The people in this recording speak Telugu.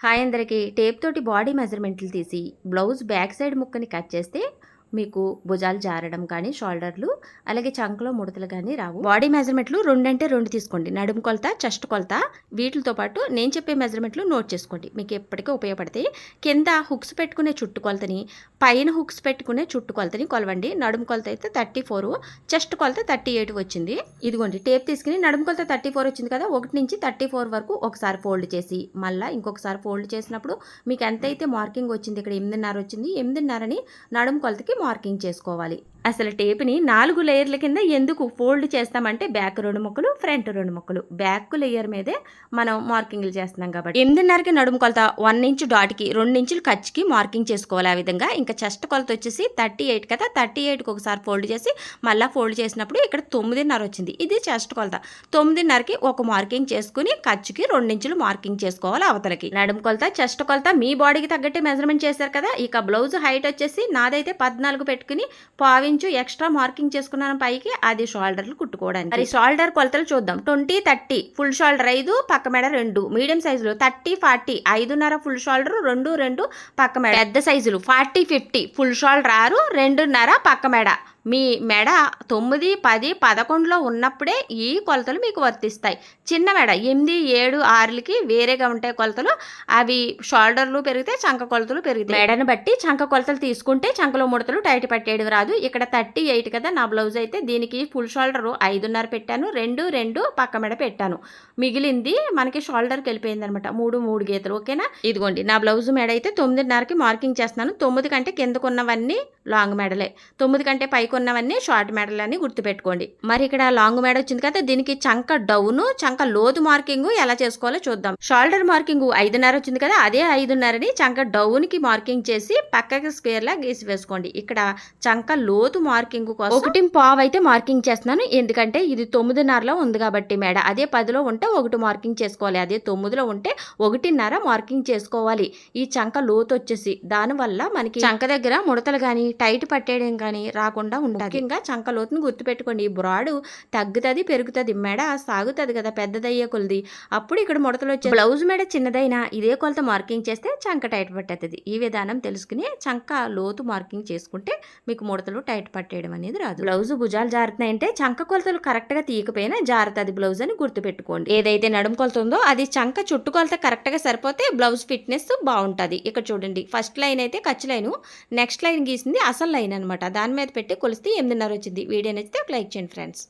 హాయ్ అందరికీ టేప్ తోటి బాడీ మెజర్మెంట్లు తీసి బ్లౌజ్ బ్యాక్ సైడ్ ముక్కని కట్ చేస్తే మీకు భుజాలు జారడం కానీ షోల్డర్లు అలాగే చంకలో ముడతలు కానీ రావు. బాడీ మెజర్మెంట్లు రెండంటే రెండు తీసుకోండి. నడుము కొలత చెస్ట్ కొలత వీటితో పాటు నేను చెప్పే మెజర్మెంట్లు నోట్ చేసుకోండి. మీకు ఎప్పటికీ ఉపయోగపడతాయి. కింద హుక్స్ పెట్టుకునే చుట్టు కొలతని పైన హుక్స్ పెట్టుకునే చుట్టు కొలతని కొలవండి. నడుము కొలత అయితే థర్టీ ఫోర్ చెస్ట్ కొలత థర్టీ ఎయిట్ వచ్చింది. ఇదిగోండి టేప్ తీసుకుని నడుము కొలత థర్టీ ఫోర్ వచ్చింది కదా ఒకటి నుంచి థర్టీ ఫోర్ వరకు ఒకసారి ఫోల్డ్ చేసి మళ్ళీ ఇంకొకసారి ఫోల్డ్ చేసినప్పుడు మీకు ఎంతైతే మార్కింగ్ వచ్చింది ఇక్కడ ఎనిమిదిన్నర వచ్చింది ఎనిమిదిన్నరని నడుము కొలతకి మార్కింగ్ చేసుకోవాలి. అసలు టేప్ని నాలుగు లేయర్ల కింద ఎందుకు ఫోల్డ్ చేస్తామంటే బ్యాక్ రెండు ముక్కలు ఫ్రంట్ రెండు ముక్కలు. బ్యాక్ లేయర్ మీదే మనం మార్కింగ్లు చేస్తున్నాం కాబట్టి. ఎనిమిదిన్నరకి నడుము కొలత వన్ ఇంచ్ డాట్కి రెండు ఇంచులు ఖర్చుకి మార్కింగ్ చేసుకోవాలి ఆ విధంగా. ఇంకా చెస్ట్ కొలత వచ్చేసి థర్టీ ఎయిట్ కదా థర్టీ ఎయిట్కి ఒకసారి ఫోల్డ్ చేసి మళ్ళీ ఫోల్డ్ చేసినప్పుడు ఇక్కడ తొమ్మిదిన్నర వచ్చింది. ఇది చెస్ట్ కొలత. తొమ్మిదిన్నరకి ఒక మార్కింగ్ చేసుకుని ఖర్చుకి రెండు ఇంచులు మార్కింగ్ చేసుకోవాలి అవతలకి. నడుము కొలత చెస్ట్ కొలత మీ బాడీకి తగ్గట్టే మెజర్మెంట్ చేశారు కదా. ఇక బ్లౌజ్ హైట్ వచ్చేసి నాదైతే పద్నాలుగు పెట్టుకుని పావించు ఎక్స్ట్రా మార్కింగ్ చేసుకున్నాను పైకి అది షోల్డర్లు కుట్టుకోవడానికి. మరి షోల్డర్ కొలతలు చూద్దాం. ట్వంటీ థర్టీ ఫుల్ షోల్డర్ ఐదు పక్క మెడ రెండు. మీడియం సైజులు థర్టీ ఫార్టీ ఐదున్నర ఫుల్ షోల్డర్ రెండు రెండు పక్క మెడ. పెద్ద సైజులు ఫార్టీ ఫిఫ్టీ ఫుల్ షోల్డర్ ఆరు రెండున్నర పక్క మెడ. మీ మెడ తొమ్మిది పది పదకొండులో ఉన్నప్పుడే ఈ కొలతలు మీకు వర్తిస్తాయి. చిన్న మెడ ఎనిమిది ఏడు ఆరులకి వేరేగా ఉంటాయి కొలతలు. అవి షోల్డర్లు పెరిగితే చంక కొలతలు పెరుగుతాయి. మెడను బట్టి చంక కొలతలు తీసుకుంటే చంకలో ముడతలు టైట్ పట్టేయడం రాదు. ఇక్కడ థర్టీ ఎయిట్ కదా నా బ్లౌజ్ అయితే దీనికి ఫుల్ షోల్డర్ ఐదున్నర పెట్టాను. రెండు రెండు పక్క మెడ పెట్టాను. మిగిలింది మనకి షోల్డర్కి వెళ్ళిపోయింది అనమాట మూడు మూడు గీతలు. ఓకేనా? ఇదిగోండి నా బ్లౌజ్ మెడ అయితే తొమ్మిదిన్నరకి మార్కింగ్ చేస్తున్నాను. తొమ్మిది కంటే కిందకున్నవన్నీ లాంగ్ మెడలే. తొమ్మిది కంటే పైకి ఉన్నవన్నీ షార్ట్ మెడల్ అని గుర్తుపెట్టుకోండి. మరి ఇక్కడ లాంగ్ మెడ వచ్చింది కదా దీనికి చంక డౌన్ చంక లోతు మార్కింగ్ ఎలా చేసుకోవాలో చూద్దాం. షోల్డర్ మార్కింగ్ ఐదున్నర వచ్చింది కదా అదే ఐదున్నరని చంక డౌన్కి మార్కింగ్ చేసి పక్కకి స్క్వేర్ లా గీసి వేసుకోండి. ఇక్కడ చంక లోతు మార్కింగ్ కోసం ఒకటి పావు అయితే మార్కింగ్ చేస్తున్నాను ఎందుకంటే ఇది తొమ్మిదిన్నరలో ఉంది కాబట్టి మేడ. అదే పదిలో ఉంటే ఒకటి మార్కింగ్ చేసుకోవాలి అదే తొమ్మిదిలో ఉంటే ఒకటిన్నర మార్కింగ్ చేసుకోవాలి. ఈ చంక లోతు వచ్చేసి దానివల్ల మనకి చంక దగ్గర ముడతలు కానీ టైట్ పట్టేయడం కానీ రాకుండా ఉంటుంది. ముఖ్యంగా చంక లోతుని గుర్తుపెట్టుకోండి. ఈ బ్రాడు తగ్గుతుంది పెరుగుతుంది మెడ సాగుతుంది కదా పెద్దదయ్యే కొలది అప్పుడు ఇక్కడ ముడతలు వచ్చే బ్లౌజ్ మెడ చిన్నదైనా ఇదే కొలత మార్కింగ్ చేస్తే చంక టైట్ పట్టేస్తుంది ఈ విధానం తెలుసుకుని చంక లోతు మార్కింగ్ చేసుకుంటే మీకు ముడతలు టైట్ పట్టేయడం అనేది రాదు. బ్లౌజ్ భుజాలు జారుతున్నాయంటే చంక కొలతలు కరెక్ట్గా తీయకపోయినా జారుతుంది బ్లౌజ్ అని గుర్తుపెట్టుకోండి. ఏదైతే నడుము కొలత ఉందో అది చంక చుట్టు కొలత కరెక్ట్గా సరిపోతే బ్లౌజ్ ఫిట్నెస్ బాగుంటుంది. ఇక్కడ చూడండి ఫస్ట్ లైన్ అయితే ఖర్చు లైన్ నెక్స్ట్ లైన్ గీసింది అసలు లైన్ అనమాట దాని మీద పెట్టి కొలిస్తే ఎనిమిదిన్నర వచ్చింది. వీడియో నచ్చితే ఒక లైక్ చేయండి ఫ్రెండ్స్.